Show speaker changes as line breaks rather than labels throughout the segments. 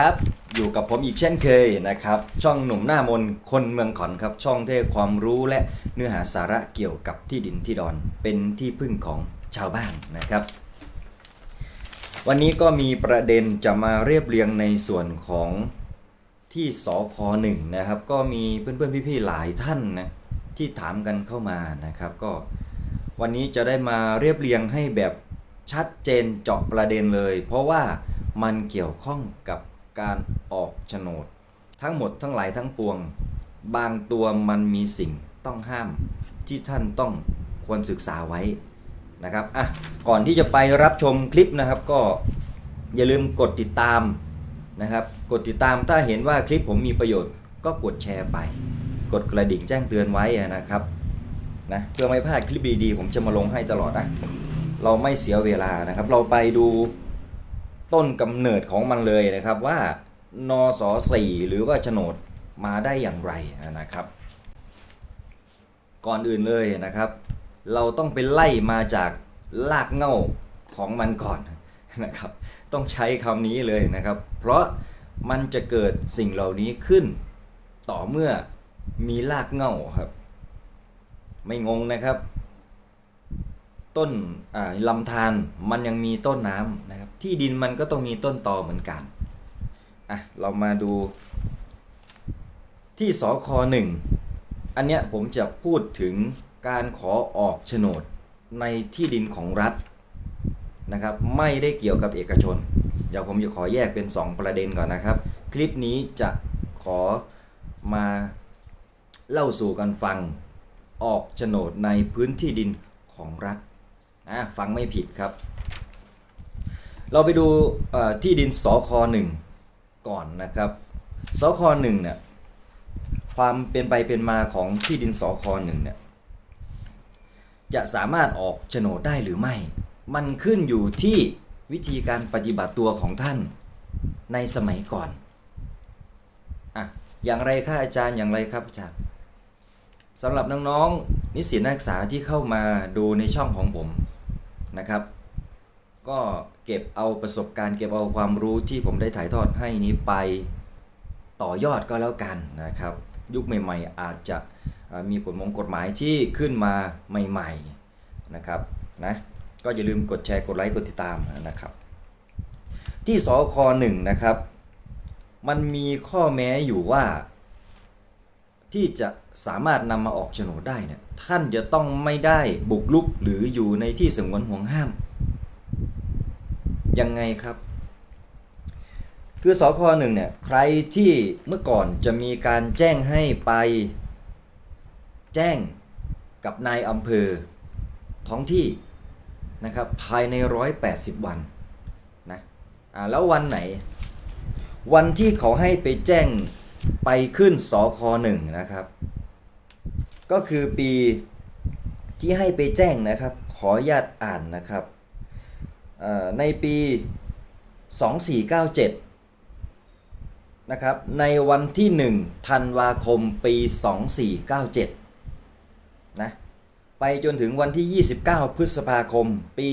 ครับ อยู่กับผมอีกเช่นเคยนะครับ ช่องหนุ่มหน้ามนคนเมืองขอนครับ ช่องที่ความรู้และเนื้อหาสาระเกี่ยวกับที่ดินที่ดอนเป็นที่พึ่งของชาวบ้านนะครับ วันนี้ก็มีประเด็นจะมาเรียบเรียงในส่วนของที่สคหนึ่งนะครับ ก็มีเพื่อนๆพี่ๆหลายท่านนะที่ถามกันเข้ามานะครับ ก็วันนี้จะได้มาเรียบเรียงให้แบบชัดเจนเจาะประเด็นเลย เพราะว่ามันเกี่ยวข้องกับ การออกโฉนด ทั้งหมดทั้งหลายทั้งปวง บางตัวมันมีสิ่งต้องห้าม ที่ท่านต้องควรศึกษาไว้นะครับอะก่อนที่จะไปรับชมคลิปนะครับ ก็อย่าลืมกดติดตามนะครับ กดติดตามถ้าเห็นว่าคลิปผมมีประโยชน์ ก็กดแชร์ไป กดกระดิ่งแจ้งเตือนไว้นะครับนะเพื่อไม่พลาดคลิปดีๆผมจะมาลงให้ตลอดนะเราไม่เสียเวลานะครับ เราไปดู ต้นกำเนิดของมันเลยนะครับว่านสสี่หรือว่าโฉนดมาได้อย่างไรนะครับ ก่อนอื่นเลยนะครับ เราต้องไปไล่มาจากลากเง้าของมันก่อนนะครับ ต้องใช้คำนี้เลยนะครับ เพราะมันจะเกิดสิ่งเหล่านี้ขึ้น ต่อเมื่อมีลากเง้าครับ ไม่งงนะครับ ต้นลำธารมันยังมีต้นน้ำนะครับ ที่ดินมันก็ต้องมีต้นตอเหมือนกันอะเรามาดูที่สคหนึ่งอันเนี้ยผมจะพูดถึงการขอออกโฉนดในที่ดินของรัฐนะครับ ไม่ได้เกี่ยวกับเอกชน เดี๋ยวผมจะขอแยกเป็น 2 ประเด็นก่อนนะครับ คลิปนี้จะขอมาเล่าสู่กันฟังออกโฉนดในพื้นที่ดินของรัฐ อะฟังไม่ผิดครับ เราไปดูที่ดินสคหนึ่งก่อนนะครับสคหนึ่งเนี่ยความเป็นไปเป็นมาของที่ดินสคหนึ่งเนี่ยจะสามารถออกโฉนดได้หรือไม่ มันขึ้นอยู่ที่วิธีการปฏิบัติตัวของท่านในสมัยก่อนอะอย่างไรครับอาจารย์อย่างไรครับอาจารย์สำหรับน้องๆนิสิตนักศึกษาที่เข้ามาดูในช่องของผม นะครับ ก็เก็บเอาประสบการณ์เก็บเอาความรู้ที่ผมได้ถ่ายทอดให้นี้ไปต่อยอดก็แล้วกันนะครับ ยุคใหม่ๆ อาจจะมีกฎมงกฎหมายที่ขึ้นมาใหม่ๆนะครับนะก็อย่าลืมกดแชร์กดไลค์กดติดตามนะครับ ที่สคหนึ่งนะครับ มันมีข้อแม้อยู่ว่าที่จะ สามารถนำมาออกโฉนดได้เนี่ยท่านจะต้องไม่ได้บุกลุกหรืออยู่ในที่สงวนห่วงห้าม ยังไงครับ คือสคหนึ่งเนี่ยใครที่เมื่อก่อนจะมีการแจ้งให้ไป แจ้งกับนายอำเภอ ท้องที่นะครับภายใน 180 วันนะอ่าแล้ววันไหน วันที่เขาให้ไปแจ้งไปขึ้นสคหนึ่งนะครับ ก็คือปีที่ให้ไปแจ้งนะครับ ขออนุญาตอ่านนะครับในปี 2497 นะครับ ในวันที่ 1 ธันวาคม ปี 2497 นะ ไปจนถึงวันที่ 29 พฤษภาคม ปี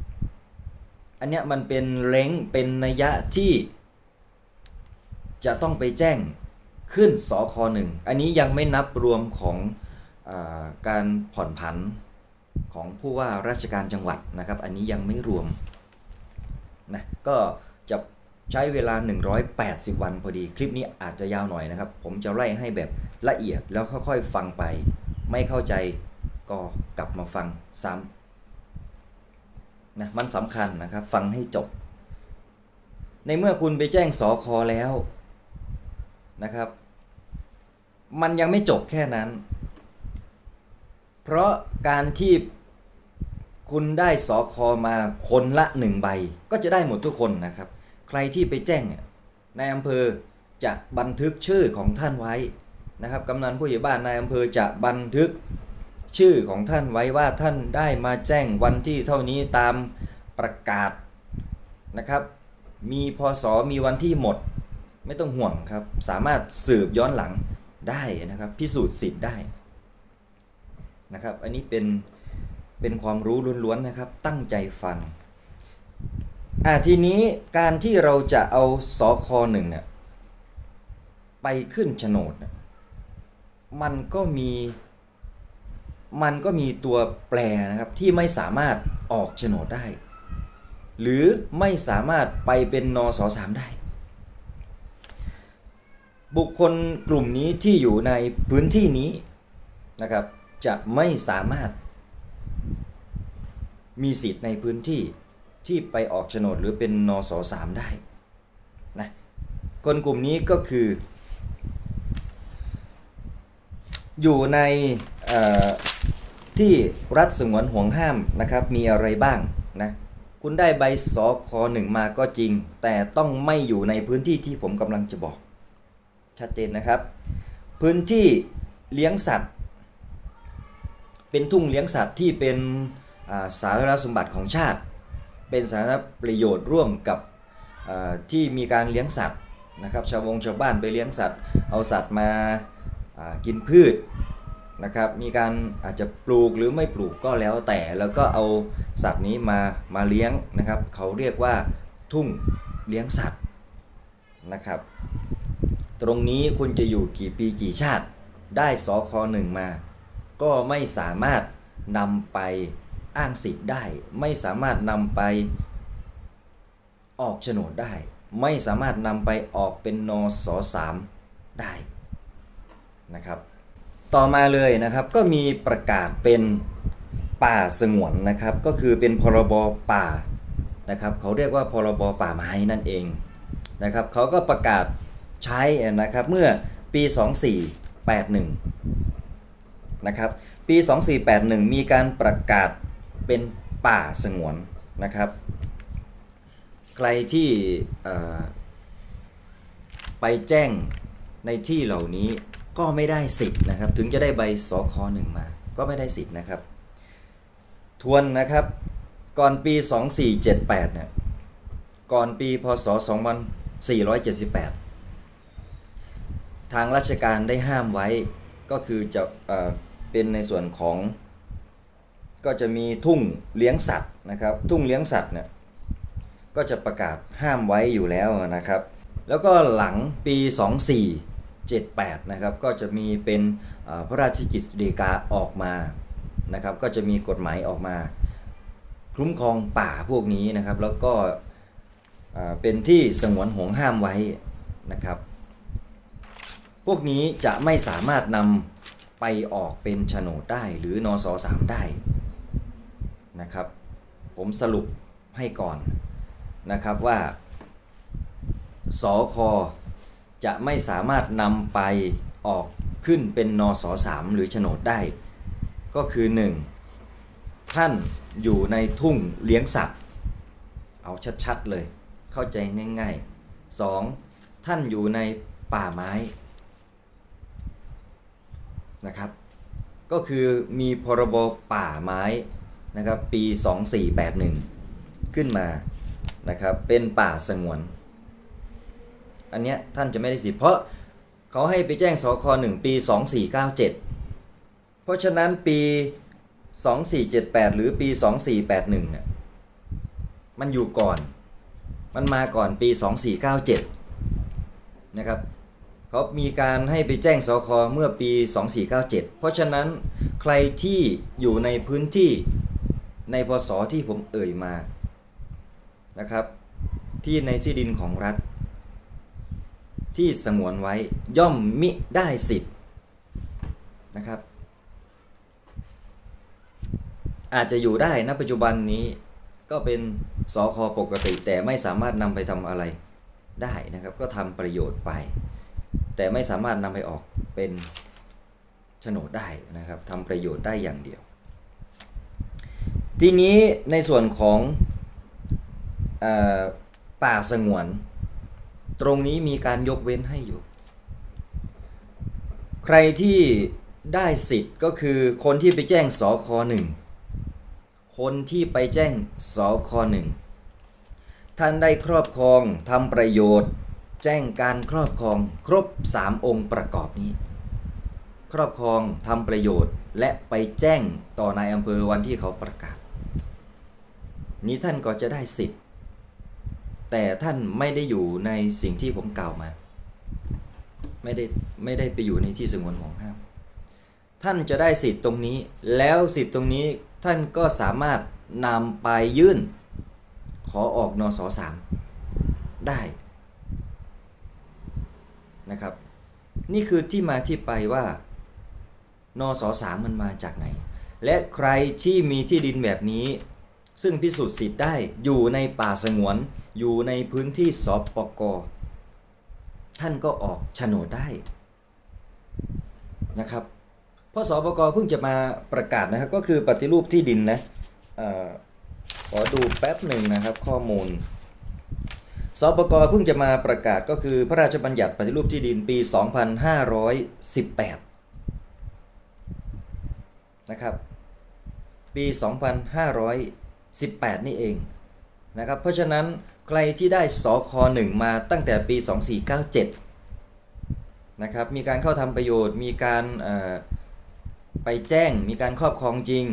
2498 อันเนี้ยมันเป็นเล้งเป็นนัยยะที่จะต้องไปแจ้ง ขึ้นสคหนึ่งอันนี้ยังไม่นับรวมของอการผ่อนผันของผู้ว่าราชการจังหวัดนะครับ อันนี้ยังไม่รวมนะก็จะใช้เวลา 180 วันพอดี คลิปนี้อาจจะยาวหน่อยนะครับ ผมจะไล่ให้แบบละเอียดแล้วค่อยๆฟังไป ไม่เข้าใจก็กลับมาฟังซ้ำนะมันสำคัญนะครับ ฟังให้จบ ในเมื่อคุณไปแจ้งสอคอแล้ว นะครับ มันยังไม่จบแค่นั้น เพราะการที่คุณได้สอคอมาคนละหนึ่งใบ ก็จะได้หมดทุกคนนะครับ ใครที่ไปแจ้งเนี่ยในอำเภอจะบันทึกชื่อของท่านไว้นะครับกำนันผู้ใหญ่บ้านนายอำเภอจะบันทึกชื่อของท่านไว้ว่าท่านได้มาแจ้งวันที่เท่านี้ตามประกาศนะครับ มีพศมีวันที่หมด ไม่ต้องห่วงครับ สามารถสืบย้อนหลังได้นะครับ พิสูจน์สิทธิ์ได้นะครับ อันนี้เป็นเป็นความรู้ล้วนๆนะครับ ตั้งใจฟังอ่าทีนี้การที่เราจะเอาสคหนึ่งเนี่ยไปขึ้นโฉนดเนี่ยมันก็มีมันก็มีตัวแปรนะครับที่ไม่สามารถออกโฉนดได้ หรือไม่สามารถไปเป็นนสสามได้ บุคคลกลุ่มนี้ที่อยู่ในพื้นที่นี้นะครับ จะไม่สามารถ มีสิทธิ์ในพื้นที่ที่ไปออกโฉนดหรือเป็นนสสามได้นะคนกลุ่มนี้ก็คือ อยู่ในที่รัฐสงวนห่วงห้ามนะครับ มีอะไรบ้างนะคุณได้ใบสคหนึ่งมาก็จริง แต่ต้องไม่อยู่ในพื้นที่ที่ผมกำลังจะบอก ชัดเจนนะครับ พื้นที่เลี้ยงสัตว์ เป็นทุ่งเลี้ยงสัตว์ที่เป็นาสาธารณสมบัติของชาติ เป็นสาธารณประโยชน์ร่วมกับที่มีการเลี้ยงสัตว์นะครับชาววงชาวบ้านไปเลี้ยงสัตว์ เอาสัตว์มาากินพืชนะครับมีการอาจจะปลูกหรือไม่ปลูกก็แล้วแต่แล้วก็เอาสัตว์นี้มามาเลี้ยงนะครับ เขาเรียกว่าทุ่งเลี้ยงสัตว์นะครับ ตรงนี้คุณจะอยู่กี่ปีกี่ชาติ ได้สคหนึ่งมา ก็ไม่สามารถนำไปอ้างสิทธิ์ได้ ไม่สามารถนำไปออกโฉนดได้ ไม่สามารถนำไปออกเป็นนสสามได้นะครับ ต่อมาเลยนะครับก็มีประกาศเป็นป่าสงวนนะครับ ก็คือเป็นพรบป่านะครับ เขาเรียกว่าพรบป่าไม้นั่นเองนะครับ เขาก็ประกาศ ใช้นะครับเมื่อปี 2481 นะครับ ปี 2481 มีการประกาศเป็นป่าสงวนนะครับ ใครที่ไปแจ้งในที่เหล่านี้ก็ไม่ได้สิทธิ์นะครับ ถึงจะได้ใบสคหนึ่งมา ก็ไม่ได้สิทธิ์นะครับ ทวนนะครับ ก่อนปี 2478เนี่ยก่อนปีพศ 2478 ทางราชการได้ห้ามไว้ก็คือจะเอเป็นในส่วนของก็จะมีทุ่งเลี้ยงสัตว์นะครับ ทุ่งเลี้ยงสัตว์เนี่ยก็จะประกาศห้ามไว้อยู่แล้วนะครับ แล้วก็หลังปี 2478 นะครับ ก็จะมีเป็นพระราชกิจฎีกาออกมานะครับ ก็จะมีกฎหมายออกมา คุ้มครองป่าพวกนี้นะครับ แล้วก็เป็นที่สงวนห่วงห้ามไว้นะครับ พวกนี้จะไม่สามารถนำไปออกเป็นโฉนดได้หรือนอสสามได้นะครับ ผมสรุปให้ก่อนนะครับว่าสอคอจะไม่สามารถนำไปออกขึ้นเป็นนอสสามหรือโฉนดได้ ก็คือ 1. ท่านอยู่ในทุ่งเลี้ยงสัตว์ เอาชัดๆเลย เข้าใจง่ายๆ 2. ท่านอยู่ในป่าไม้ นะครับ ก็คือมีพรบป่าไม้นะครับปี 2481 ขึ้นมานะครับเป็นป่าสงวน อันเนี้ยท่านจะไม่ได้สิทธิ์เพราะเขาให้ไปแจ้งสค1ปี 2497 เพราะฉะนั้นปี 2478 หรือปี 2481เนี่ยมันอยู่ก่อน มันมาก่อนปี 2497 นะครับ เขามีการให้ไปแจ้งสคเมื่อปี 2497 เพราะฉะนั้นใครที่อยู่ในพื้นที่ในพศที่ผมเอ่ยมานะครับ ที่ในที่ดินของรัฐ ที่สงวนไว้ย่อมมิได้สิทธิ์นะครับ อาจจะอยู่ได้ณปัจจุบันนี้ก็เป็นสคปกติแต่ไม่สามารถนำไปทำอะไรได้นะครับ ก็ทำประโยชน์ไป แต่ไม่สามารถนำไปออกเป็นโฉนดได้นะครับทำประโยชน์ได้อย่างเดียว ทีนี้ในส่วนของอป่าสงวน ตรงนี้มีการยกเว้นให้อยู่ ใครที่ได้สิทธิ์ก็คือคนที่ไปแจ้งสคหนึ่งคนที่ไปแจ้งสคหนึ่งท่านได้ครอบครองทำประโยชน์ แจ้งการครอบครองครบ 3 องค์ประกอบนี้ ครอบครองทำประโยชน์ และไปแจ้งต่อนายอำเภอวันที่เขาประกาศ นี้ท่านก็จะได้สิทธิ์ แต่ท่านไม่ได้อยู่ในสิ่งที่ผมกล่าวมา ไม่ได้ไม่ได้ไปอยู่ในที่สงวนของห้าม ท่านจะได้สิทธิ์ตรงนี้ แล้วสิทธิ์ตรงนี้ท่านก็สามารถนำไปยื่น ขอออกนสสามได้ นะครับ นี่คือที่มาที่ไปว่านสสามมันมาจากไหน และใครที่มีที่ดินแบบนี้ ซึ่งพิสูจน์สิทธิ์ได้อยู่ในป่าสงวน อยู่ในพื้นที่สปกท่านก็ออกโฉนดได้นะครับเพราะสปกเพิ่งจะมาประกาศนะครับก็คือปฏิรูปที่ดินนะอขอดูแป๊บหนึ่งนะครับข้อมูล สปกเพิ่งจะมาประกาศก็คือพระราชบัญญัติปฏิรูปที่ดินปี 2518 นะครับ ปี 2518 นี่เองนะครับ เพราะฉะนั้นใครที่ได้สค1มาตั้งแต่ปี 2497 นะครับ มีการเข้าทำประโยชน์ มีการไปแจ้ง มีการครอบครองจริง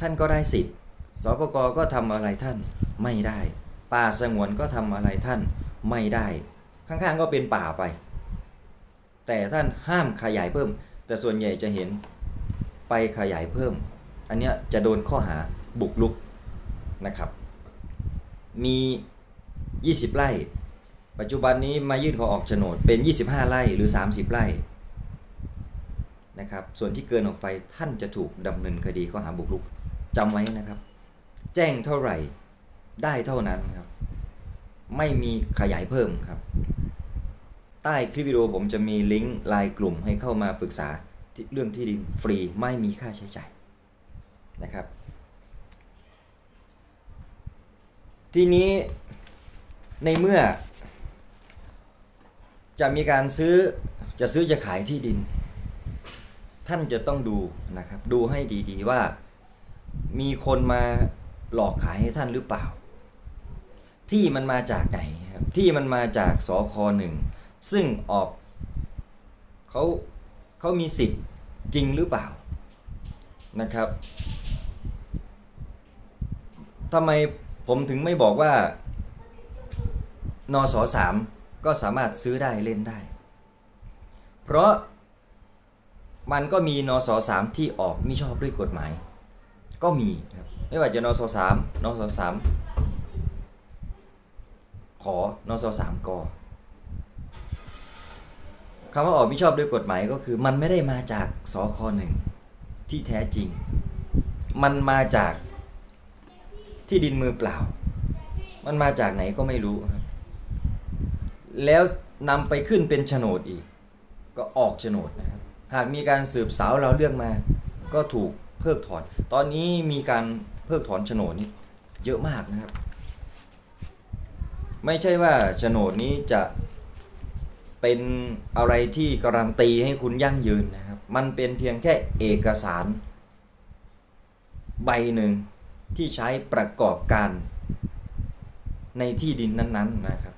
ท่านก็ได้สิทธิ์สปกก็ทำอะไรท่านไม่ได้ ป่าสงวนก็ทำอะไรท่านไม่ได้ ข้างๆก็เป็นป่าไป แต่ท่านห้ามขยายเพิ่ม แต่ส่วนใหญ่จะเห็นไปขยายเพิ่ม อันเนี้ยจะโดนข้อหาบุกลุกนะครับ มี 20 ไร่ ปัจจุบันนี้มายื่นขอออกโฉนดเป็น 25 ไร่หรือ 30 ไร่นะครับ ส่วนที่เกินออกไปท่านจะถูกดำเนินคดีข้อหาบุกรุกจำไว้นะครับ แจ้งเท่าไหร่ ได้เท่านั้นครับ ไม่มีขยายเพิ่มครับ ใต้คลิปวิดีโอผมจะมีลิงก์ไลน์กลุ่มให้เข้ามาปรึกษาเรื่องที่ดินฟรีไม่มีค่าใช้จ่ายนะครับ ทีนี้ในเมื่อ จะมีการซื้อจะซื้อจะขายที่ดิน ท่านจะต้องดูนะครับ ดูให้ดีๆว่ามีคนมาหลอกขายให้ท่านหรือเปล่า ที่มันมาจากไหนครับที่มันมาจากสคหนึ่งซึ่งออกเขาเขามีสิทธิ์จริงหรือเปล่านะครับทำไมผมถึงไม่บอกว่านสสามก็สามารถซื้อได้เล่นได้ เพราะมันก็มีนสสามที่ออกมิชอบด้วยกฎหมาย ก็มีครับไม่ว่าจะนสสามนสสาม ขอนสสามกคำว่าออกมิชอบด้วยกฎหมายก็คือ มันไม่ได้มาจากสคหนึ่งที่แท้จริง มันมาจากที่ดินมือเปล่า มันมาจากไหนก็ไม่รู้ครับ แล้วนำไปขึ้นเป็นโฉนดอีก ก็ออกโฉนดนะครับ หากมีการสืบสาวเราเรื่องมา ก็ถูกเพิกถอน ตอนนี้มีการเพิกถอนโฉนดนี่เยอะมากนะครับ ไม่ใช่ว่าโฉนดนี้จะเป็นอะไรที่การันตีให้คุณยั่งยืนนะครับ มันเป็นเพียงแค่เอกสาร ใบหนึ่งที่ใช้ประกอบการในที่ดินนั้นๆนะครับ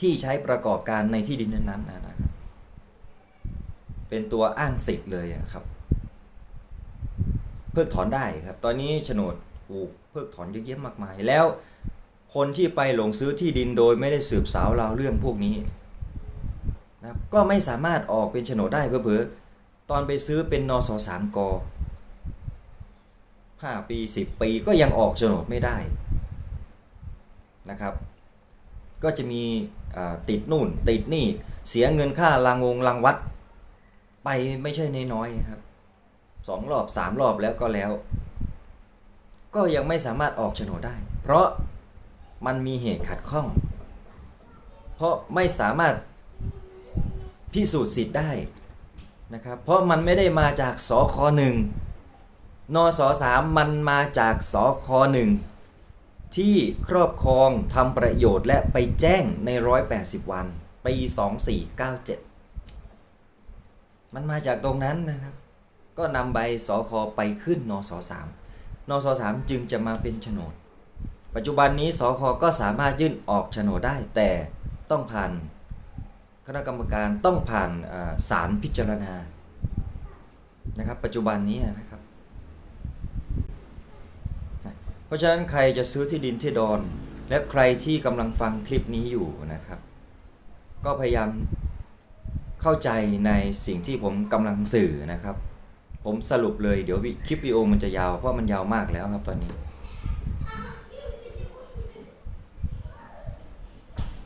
ที่ใช้ประกอบการในที่ดินนั้นๆนะครับ เป็นตัวอ้างสิทธิ์เลยครับ เพิกถอนได้ครับ ตอนนี้โฉนดถูกเพิกถอนเยอะแยะมากมายแล้ว คนที่ไปหลงซื้อที่ดินโดยไม่ได้สืบสาวราวเรื่องพวกนี้นะครับก็ไม่สามารถออกเป็นโฉนดได้เผลอๆตอนไปซื้อเป็นนสสามกห้าปีสิบปีก็ยังออกโฉนดไม่ได้นะครับ ก็จะมีติดนู่นติดนี่เสียเงินค่ารางวงรางวัด ไปไม่ใช่น้อยๆครับสองรอบสามรอบแล้วก็แล้ว ก็ยังไม่สามารถออกโฉนดได้ เพราะ มันมีเหตุขัดข้อง เพราะไม่สามารถพิสูจน์สิทธิ์ได้นะครับเพราะมันไม่ได้มาจากสคหนึ่งนสสามมันมาจากสคหนึ่งที่ครอบครองทำประโยชน์และไปแจ้งใน 180 วันปี 2497 มันมาจากตรงนั้นนะครับ ก็นำใบสคไปขึ้นนสสามนสสามจึงจะมาเป็นโฉนด ปัจจุบันนี้สคก็สามารถยื่นออกโฉนดได้ แต่ต้องผ่านคณะกรรมการต้องผ่านศาลพิจารณานะครับ ปัจจุบันนี้นะครับ เพราะฉะนั้นใครจะซื้อที่ดินที่ดอน และใครที่กำลังฟังคลิปนี้อยู่นะครับ ก็พยายามเข้าใจในสิ่งที่ผมกำลังสื่อนะครับ ผมสรุปเลยเดี๋ยววิคลิปวิดีโอมันจะยาวเพราะมันยาวมากแล้วครับตอนนี้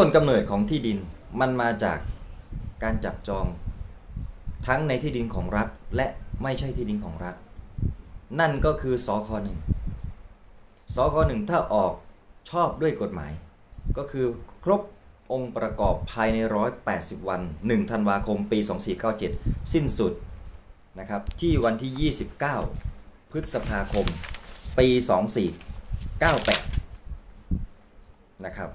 ต้นกำเนิดของที่ดินมันมาจากการจับจองทั้งในที่ดินของรัฐและไม่ใช่ที่ดินของรัฐ นั่นก็คือสคหนึ่งสคหนึ่งถ้าออกชอบด้วยกฎหมาย ก็คือครบองค์ประกอบภายใน 180 วัน 1 ธันวาคม ปี 2497 สิ้นสุดนะครับที่วันที่ 29 พฤษภาคม ปี 2498 นะครับ